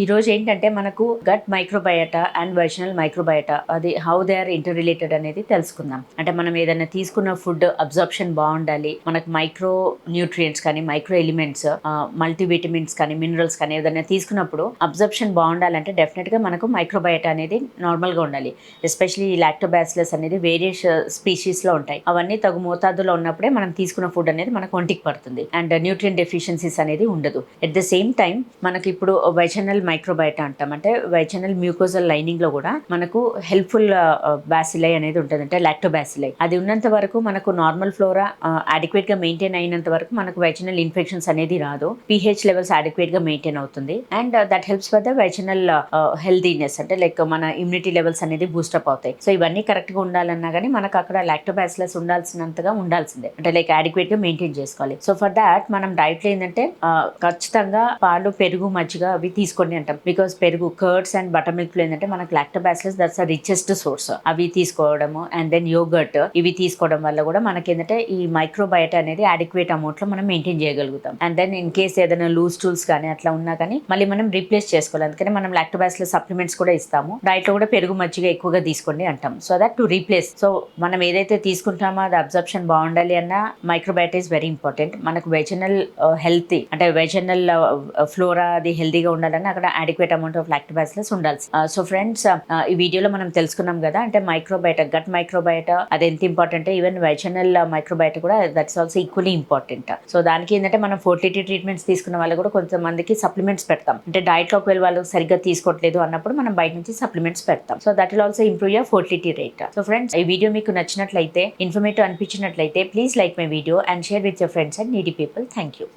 ఈ రోజు ఏంటంటే మనకు gut microbiota and vaginal microbiota అది how they are interrelated అనేది తెలుసుకుందాం. అంటే మనం ఏదైనా తీసుకున్న ఫుడ్ అబ్జర్ప్షన్ బాగుండాలి మనకు మైక్రో న్యూట్రియంట్స్ కానీ మైక్రో ఎలిమెంట్స్ మల్టీవిటమిన్స్ కానీ మినరల్స్ కానీ ఏదైనా తీసుకున్నప్పుడు అబ్జర్ప్షన్ బాగుండాలంటే డెఫినెట్గా మనకు మైక్రోబయోటా అనేది నార్మల్గా ఉండాలి. ఎస్పెషలీ లాక్టోబాసిలస్ అనేది వేరియస్ స్పీషీస్లో ఉంటాయి. అవన్నీ తగు మోతాదులో ఉన్నప్పుడే మనం తీసుకున్న ఫుడ్ అనేది మనకు ఒంటికి పడుతుంది. అండ్ న్యూట్రియన్ డెఫిషియన్సీస్ అనేది ఉండదు. ఎట్ ద సేమ్ టైం మనకి ఇప్పుడు వైచనల్ మైక్రోబయోటా అంటాం. అంటే వైచనల్ మ్యూకోజల్ లైనింగ్లో కూడా మనకు హెల్ప్ఫుల్ బ్యాసిలై uh, అనేది ఉంటుంది అంటే లాక్టోబాసిలై అది ఉన్నంత వరకు మనకు నార్మల్ ఫ్లోరా అడిక్వేట్గా మెయింటైన్ అయినంత వరకు మనకు వైచనల్ ఇన్ఫెక్షన్స్ అనేది రాదు. పిహెచ్ లెవెల్స్ అడిక్వేట్గా మెయింటైన్ అవుతుంది. And that helps for the vaginal healthiness అంటే లైక్ మన ఇమ్యూనిటీ లెవెల్స్ అనేది బూస్టప్ అవుతాయి. సో ఇవన్నీ కరెక్ట్గా ఉండాలన్నా కానీ మనకు అక్కడ లాక్టోబాసిలస్ ఉండాల్సినంతగా ఉండాల్సిందే. అంటే లైక్ అడిక్వేట్గా మెయింటైన్ చేసుకోవాలి. సో ఫర్ దాట్ మనం డైట్లో ఏంటంటే uh, ఖచ్చితంగా పాలు పెరుగు మజ్జిగ అవి తీసుకోండి అంటాం. బికాస్ పెరుగు కర్డ్స్ అండ్ బటర్ మిల్క్లో ఏంటంటే మనకు lactobacillus that's the richest source అవి తీసుకోవడము అండ్ దెన్ యోగర్ట్ ఇవి తీసుకోవడం వల్ల కూడా మనకి ఏంటంటే ఈ మైక్రోబయట అనేది అడిక్వేట్ అమౌంట్లో మనం మెయింటైన్ చేయగలుగుతాం. అండ్ దెన్ ఇన్ కేస్ ఏదైనా లూజ్ టూల్స్ కానీ అట్లా ఉన్నా కానీ మళ్ళీ మనం రీప్లేస్ చేసుకోవాలి. అందుకని మనం లాక్టోబాసిలస్ సప్లిమెంట్స్ కూడా ఇస్తాము. డైట్లో కూడా పెరుగు మజ్జిగ ఎక్కువగా తీసుకోండి అంటాం. So that to replace so మనం ఏదైతే తీసుకుంటామో అది అబ్జర్ప్షన్ బాగుండాలి అన్న మైక్రోబయోటా ఇస్ వెరీ ఇంపార్టెంట్ మనకు వెజనల్ హెల్తీ uh, అంటే వెజనల్ ఫ్లోరా uh, uh, అది హెల్తీగా ఉండాలని అక్కడ అడిక్వేట్ అమౌంట్ ఆఫ్ లాక్టోబాసిలస్ ఉండాలి సో ఫ్రెండ్స్ ఈ వీడియోలో మనం తెలుసుకున్నాం కదా అంటే మైక్రోబయట గట్ మైక్రోబయట అది ఎంత ఇంపార్టెంట్ ఈవెన్ వెజనల్ మైక్రోబయట కూడా that's also equally important so దానికి ఏంటంటే మనం ఫోర్టిటీ ట్రీట్మెంట్స్ తీసుకున్న వాళ్ళు కూడా కొంతమందికి సప్లిమెంట్స్ పెడతాం. అంటే డైట్లో ఒకవేళ వాళ్ళు సరిగ్గా తీసుకోవట్లేదు అన్నప్పుడు మనం బయట నుంచి సప్లిమెంట్స్ పెడతాం. So that will also improve your fertility rate so friends ఈ వీడియో మీకు నచ్చినట్లయితే informative అనిపించినట్లయితే please like my video and share with your friends and needy people thank you